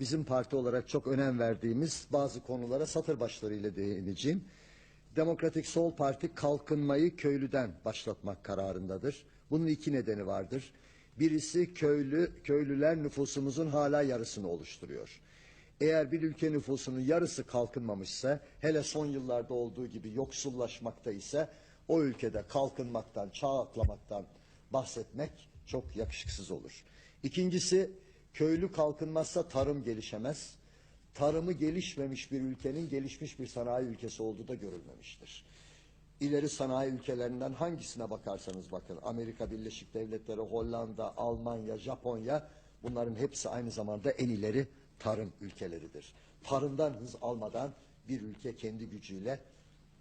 bizim parti olarak çok önem verdiğimiz bazı konulara satır başlarıyla değineceğim. Demokratik Sol Parti kalkınmayı köylüden başlatmak kararındadır. Bunun iki nedeni vardır. Birisi köylü, köylüler nüfusumuzun hala yarısını oluşturuyor. Eğer bir ülke nüfusunun yarısı kalkınmamışsa, hele son yıllarda olduğu gibi yoksullaşmakta ise o ülkede kalkınmaktan, çağ atlamaktan bahsetmek çok yakışıksız olur. İkincisi, köylü kalkınmazsa tarım gelişemez. Tarımı gelişmemiş bir ülkenin gelişmiş bir sanayi ülkesi olduğu da görülmemiştir. İleri sanayi ülkelerinden hangisine bakarsanız bakın, Amerika Birleşik Devletleri, Hollanda, Almanya, Japonya bunların hepsi aynı zamanda en ileri tarım ülkeleridir. Tarımdan hız almadan bir ülke kendi gücüyle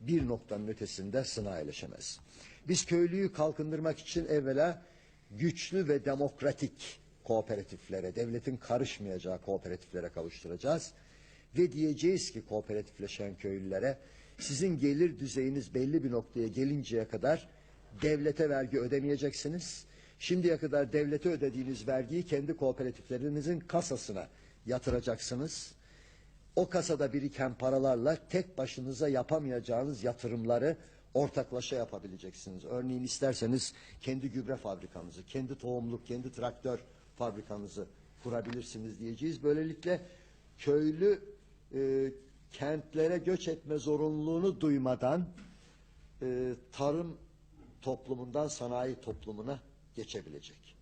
bir noktanın ötesinde sanayileşemez. Biz köylüyü kalkındırmak için evvela güçlü ve demokratik kooperatiflere, devletin karışmayacağı kooperatiflere kavuşturacağız. Ve diyeceğiz ki kooperatifleşen köylülere sizin gelir düzeyiniz belli bir noktaya gelinceye kadar devlete vergi ödemeyeceksiniz. Şimdiye kadar devlete ödediğiniz vergiyi kendi kooperatiflerinizin kasasına yatıracaksınız. O kasada biriken paralarla tek başınıza yapamayacağınız yatırımları ortaklaşa yapabileceksiniz. Örneğin isterseniz kendi gübre fabrikanızı, kendi tohumluk, kendi traktör fabrikanızı kurabilirsiniz diyeceğiz. Böylelikle köylü e, kentlere göç etme zorunluluğunu duymadan e, tarım toplumundan sanayi toplumuna geçebilecek.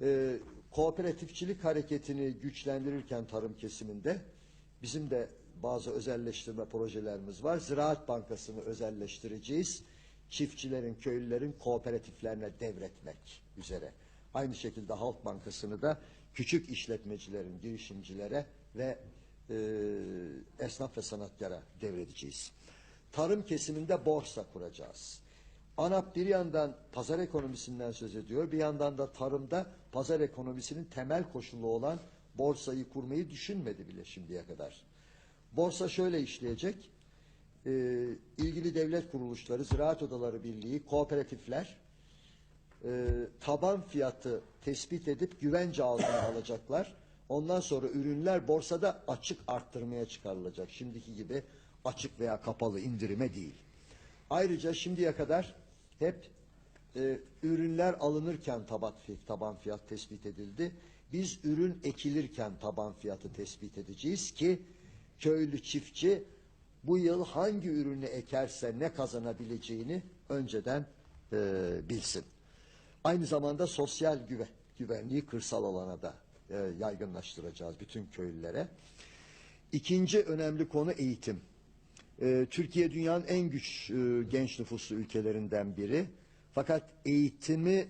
E, kooperatifçilik hareketini güçlendirirken tarım kesiminde bizim de bazı özelleştirme projelerimiz var. Ziraat Bankası'nı özelleştireceğiz. Çiftçilerin, köylülerin kooperatiflerine devretmek üzere. Aynı şekilde Halk Bankası'nı da küçük işletmecilerin, girişimcilere ve e, esnaf ve sanatlara devredeceğiz. Tarım kesiminde borsa kuracağız. ANAP bir yandan pazar ekonomisinden söz ediyor, bir yandan da tarımda pazar ekonomisinin temel koşulu olan borsayı kurmayı düşünmedi bile şimdiye kadar. Borsa şöyle işleyecek, e, ilgili devlet kuruluşları, Ziraat Odaları Birliği, kooperatifler e, taban fiyatı tespit edip güvence altına alacaklar. Ondan sonra ürünler borsada açık arttırmaya çıkarılacak. Şimdiki gibi açık veya kapalı indirime değil. Ayrıca şimdiye kadar hep e, ürünler alınırken taban, taban fiyat tespit edildi. Biz ürün ekilirken taban fiyatı tespit edeceğiz ki köylü çiftçi bu yıl hangi ürünü ekerse ne kazanabileceğini önceden e, bilsin. Aynı zamanda sosyal güve, güvenliği kırsal alana da e, yaygınlaştıracağız bütün köylülere. İkinci önemli konu eğitim. E, Türkiye dünyanın en güç e, genç nüfuslu ülkelerinden biri. Fakat eğitimi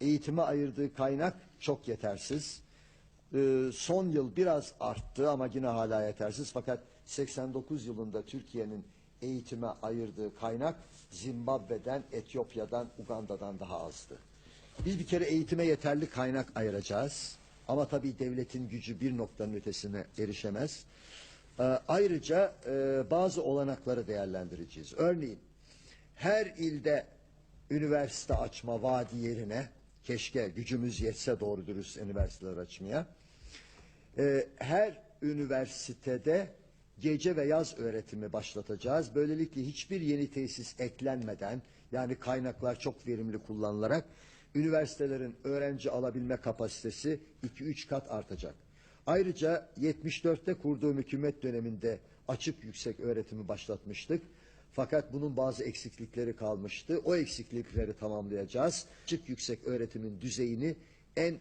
eğitime ayırdığı kaynak çok yetersiz. E, son yıl biraz arttı ama yine hala yetersiz. Fakat 89 yılında Türkiye'nin eğitime ayırdığı kaynak Zimbabwe'den, Etiyopya'dan, Uganda'dan daha azdı. Biz bir kere eğitime yeterli kaynak ayıracağız. Ama tabii devletin gücü bir noktanın ötesine erişemez. Ee, ayrıca e, bazı olanakları değerlendireceğiz. Örneğin her ilde üniversite açma vaadi yerine keşke gücümüz yetse doğru dürüst üniversiteler açmaya. Ee, her üniversitede gece ve yaz öğretimi başlatacağız. Böylelikle hiçbir yeni tesis eklenmeden yani kaynaklar çok verimli kullanılarak üniversitelerin öğrenci alabilme kapasitesi 2-3 kat artacak. Ayrıca 74'te kurduğum hükümet döneminde açık yüksek öğretimi başlatmıştık. Fakat bunun bazı eksiklikleri kalmıştı. O eksiklikleri tamamlayacağız. Açık yüksek öğretimin düzeyini en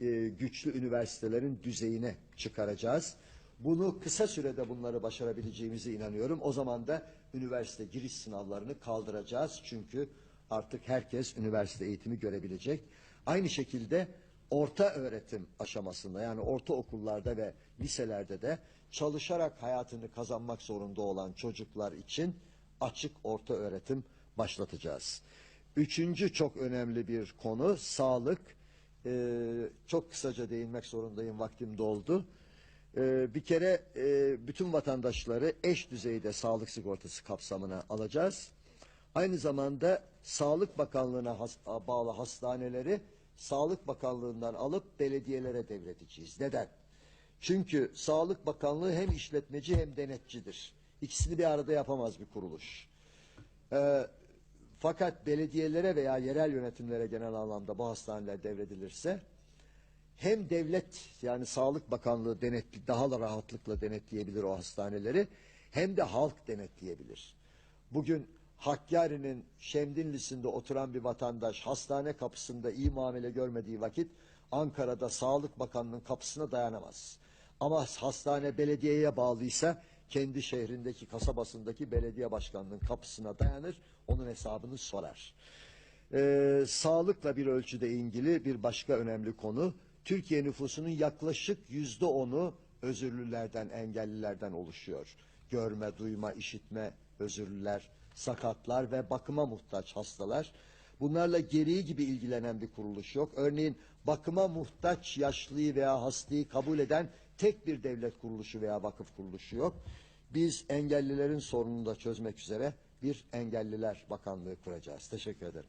e, güçlü üniversitelerin düzeyine çıkaracağız. Bunu kısa sürede bunları başarabileceğimize inanıyorum. O zaman da üniversite giriş sınavlarını kaldıracağız. Çünkü artık herkes üniversite eğitimi görebilecek. Aynı şekilde orta öğretim aşamasında yani orta okullarda ve liselerde de çalışarak hayatını kazanmak zorunda olan çocuklar için açık orta öğretim başlatacağız. Üçüncü çok önemli bir konu sağlık. Ee, çok kısaca değinmek zorundayım vaktim doldu. Ee, bir kere e, bütün vatandaşları eş düzeyde sağlık sigortası kapsamına alacağız. Aynı zamanda Sağlık Bakanlığı'na has bağlı hastaneleri Sağlık Bakanlığı'ndan alıp belediyelere devredeceğiz. Neden? Çünkü Sağlık Bakanlığı hem işletmeci hem denetçidir. İkisini bir arada yapamaz bir kuruluş. Ee, fakat belediyelere veya yerel yönetimlere genel anlamda bu hastaneler devredilirse hem devlet yani Sağlık Bakanlığı denetli daha da rahatlıkla denetleyebilir o hastaneleri hem de halk denetleyebilir. Bugün Hakkari'nin Şemdinlisi'nde oturan bir vatandaş hastane kapısında iyi muamele görmediği vakit Ankara'da Sağlık Bakanlığı'nın kapısına dayanamaz. Ama hastane belediyeye bağlıysa kendi şehrindeki kasabasındaki belediye başkanlığının kapısına dayanır, onun hesabını sorar. Ee, sağlıkla bir ölçüde ilgili bir başka önemli konu, Türkiye nüfusunun yaklaşık yüzde onu özürlülerden, engellilerden oluşuyor. Görme, duyma, işitme özürlüler, sakatlar ve bakıma muhtaç hastalar. Bunlarla gereği gibi ilgilenen bir kuruluş yok. Örneğin bakıma muhtaç yaşlıyı veya hastayı kabul eden tek bir devlet kuruluşu veya vakıf kuruluşu yok. Biz engellilerin sorununu da çözmek üzere bir engelliler bakanlığı kuracağız. Teşekkür ederim.